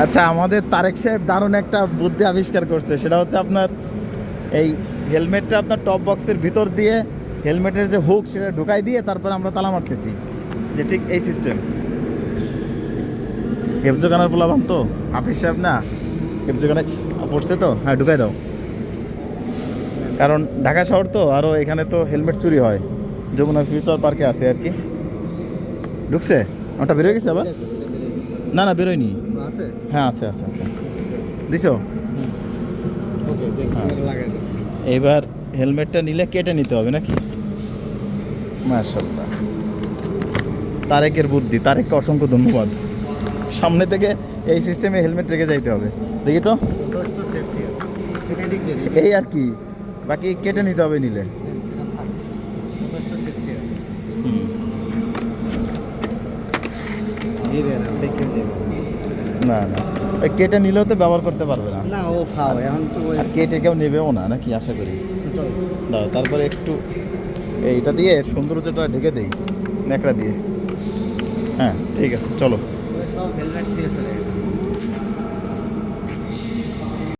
আচ্ছা আমাদের তারেক সাহেব দারুণ একটা বুদ্ধি আবিষ্কার করছে। সেটা হচ্ছে আপনার এই হেলমেটটা আপনার টপ বক্সের ভিতর দিয়ে হেলমেটের যে হুক সেটা ঢুকাই দিয়ে তারপর আমরা তালা মারতেছি যে ঠিক এই সিস্টেম হেফজোগানার পোলাবান তো, হাফিজ সাহেব না? হেফজোগানে পড়ছে তো? হ্যাঁ ঢুকাই দাও। কারণ ঢাকা শহর তো আরও এখানে তো হেলমেট চুরি হয়। যমুনা ফিউচার পার্কে আছে আর কি। ঢুকছে? ওটা বেরোয় গেছে আবার? না না বেরোয়নি। আছে? হ্যাঁ আছে আছে আছে। দিছো? হ্যাঁ। এবার হেলমেটটা নিলে কেটে নিতে হবে নাকি? মার্শাল্লাহ তারেকের বুদ্ধি তারেককে অসংখ্য ধন্যবাদ। সামনে থেকে এই সিস্টেমে হেলমেট রেখে যাইতে হবে। দেখি তো। এই আর কি বাকি কেটে নিতে হবে নিলে। আছে। হুম। না না কেটে নিলেও তো ব্যবহার করতে পারবে না। না ও খাও এখন তো আর কেটে কেউ নেবেও না নাকি? আশা করি। দাঁড়াও তারপরে একটু এইটা দিয়ে সৌন্দর্যটা ঢেকে দিই ন্যাকড়া দিয়ে। হ্যাঁ ঠিক আছে চলো। সব হেলমেট দিয়ে চলে গেছে।